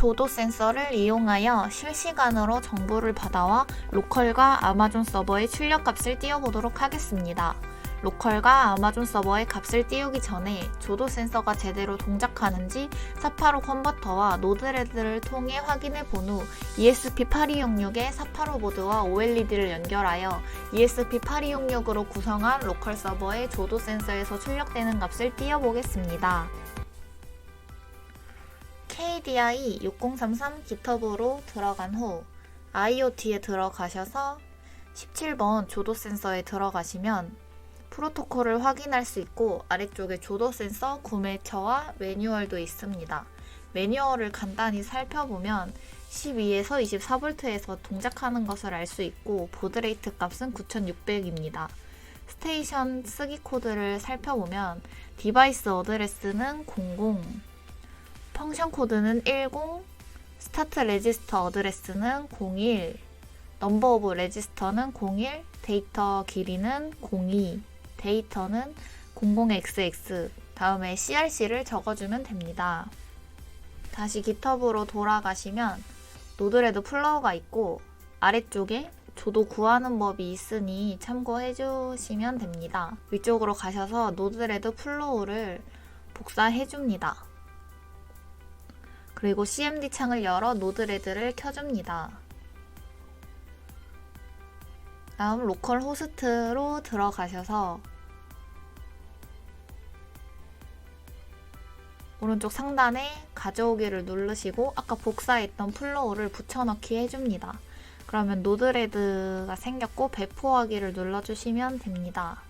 조도 센서를 이용하여 실시간으로 정보를 받아와 로컬과 아마존 서버의 출력 값을 띄워보도록 하겠습니다. 로컬과 아마존 서버의 값을 띄우기 전에 조도 센서가 제대로 동작하는지 사파로 컨버터와 노드레드를 통해 확인해 본 후 ESP8266의 사파로 보드와 OLED를 연결하여 E ESP8266으로 구성한 로컬 서버의 조도 센서에서 출력되는 값을 띄워보겠습니다. KDI 6033 GitHub으로 들어간 후 IoT에 들어가셔서 17번 조도 센서에 들어가시면 프로토콜을 확인할 수 있고 아래쪽에 조도 센서 구매처와 매뉴얼도 있습니다. 매뉴얼을 간단히 살펴보면 12에서 24V에서 동작하는 것을 알 수 있고 보드레이트 값은 9600입니다. 스테이션 쓰기 코드를 살펴보면 디바이스 어드레스는 00, 펑션 코드는 10, 스타트 레지스터 어드레스는 01, 넘버 오브 레지스터는 01, 데이터 길이는 02, 데이터는 00xx, 다음에 crc를 적어주면 됩니다. 다시 GitHub으로 돌아가시면 노드레드 플로우가 있고 아래쪽에 조도 구하는 법이 있으니 참고해 주시면 됩니다. 위쪽으로 가셔서 노드레드 플로우를 복사해 줍니다. 그리고 CMD 창을 열어 노드 레드를 켜줍니다. 다음 로컬 호스트로 들어가셔서 오른쪽 상단에 가져오기를 누르시고 아까 복사했던 플로우를 붙여넣기 해줍니다. 그러면 노드레드가 생겼고 배포하기를 눌러주시면 됩니다.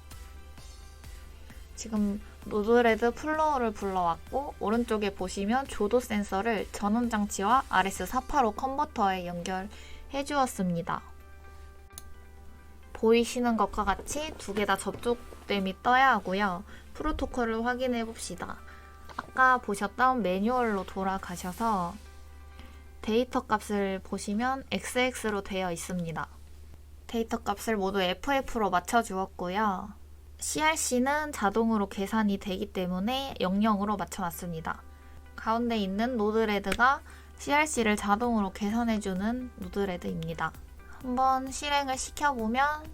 지금 노드레드 플로우를 불러왔고 오른쪽에 보시면 조도 센서를 전원 장치와 RS485 컨버터에 연결해 주었습니다. 보이시는 것과 같이 두 개 다 접촉됨이 떠야 하고요. 프로토콜을 확인해 봅시다. 아까 보셨던 매뉴얼로 돌아가셔서 데이터 값을 보시면 XX로 되어 있습니다. 데이터 값을 모두 FF로 맞춰 주었고요. CRC는 자동으로 계산이 되기 때문에 00으로 맞춰놨습니다. 가운데 있는 노드레드가 CRC를 자동으로 계산해주는 노드레드입니다. 한번 실행을 시켜보면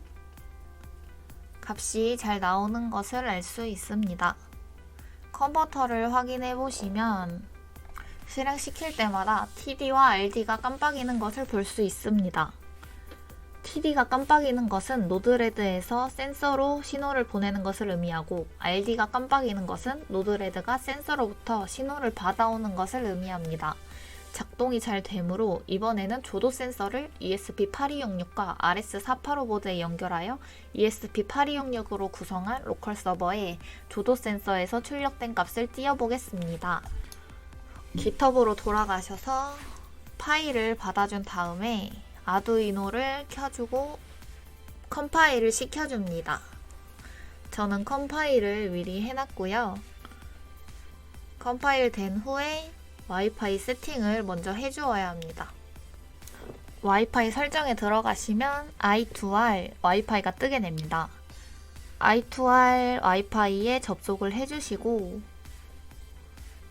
값이 잘 나오는 것을 알 수 있습니다. 컨버터를 확인해 보시면 실행시킬 때마다 TD와 RD가 깜빡이는 것을 볼 수 있습니다. TD가 깜빡이는 것은 노드레드에서 센서로 신호를 보내는 것을 의미하고 RD가 깜빡이는 것은 노드레드가 센서로부터 신호를 받아오는 것을 의미합니다. 작동이 잘 되므로 이번에는 조도 센서를 E ESP8266과 RS485 보드에 연결하여 E ESP8266으로 구성한 로컬 서버에 조도 센서에서 출력된 값을 띄워보겠습니다. GitHub으로 돌아가셔서 파일을 받아준 다음에 아두이노를 켜주고 컴파일을 시켜줍니다. 저는 컴파일을 미리 해놨고요. 컴파일 된 후에 와이파이 세팅을 먼저 해주어야 합니다. 와이파이 설정에 들어가시면 i2r 와이파이가 뜨게 됩니다. i2r 와이파이에 접속을 해주시고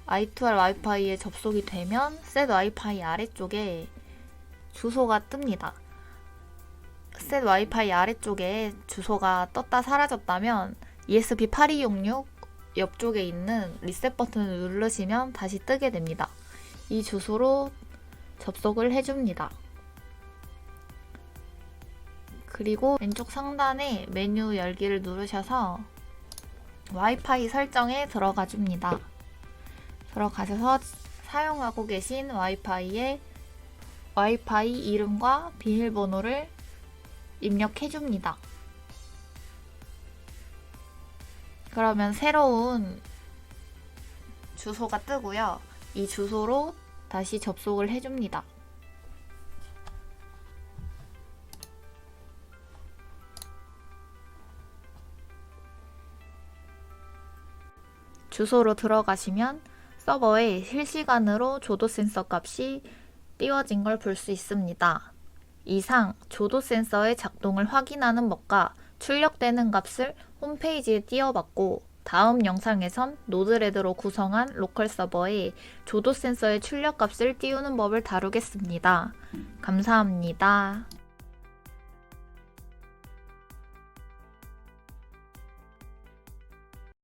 i2r 와이파이에 접속이 되면 셋 와이파이 아래쪽에 주소가 뜹니다. 셋 와이파이 아래쪽에 주소가 떴다 사라졌다면 E ESP8266 옆쪽에 있는 리셋 버튼을 누르시면 다시 뜨게 됩니다. 이 주소로 접속을 해줍니다. 그리고 왼쪽 상단에 메뉴 열기를 누르셔서 와이파이 설정에 들어가 줍니다. 들어가셔서 사용하고 계신 와이파이의 와이파이 이름과 비밀번호를 입력해 줍니다. 그러면 새로운 주소가 뜨고요. 이 주소로 다시 접속을 해줍니다. 주소로 들어가시면 서버에 실시간으로 조도 센서 값이 띄워진 걸 볼 수 있습니다. 이상 조도 센서의 작동을 확인하는 법과 출력되는 값을 홈페이지에 띄워봤고 다음 영상에선 노드레드로 구성한 로컬 서버에 조도 센서의 출력 값을 띄우는 법을 다루겠습니다. 감사합니다.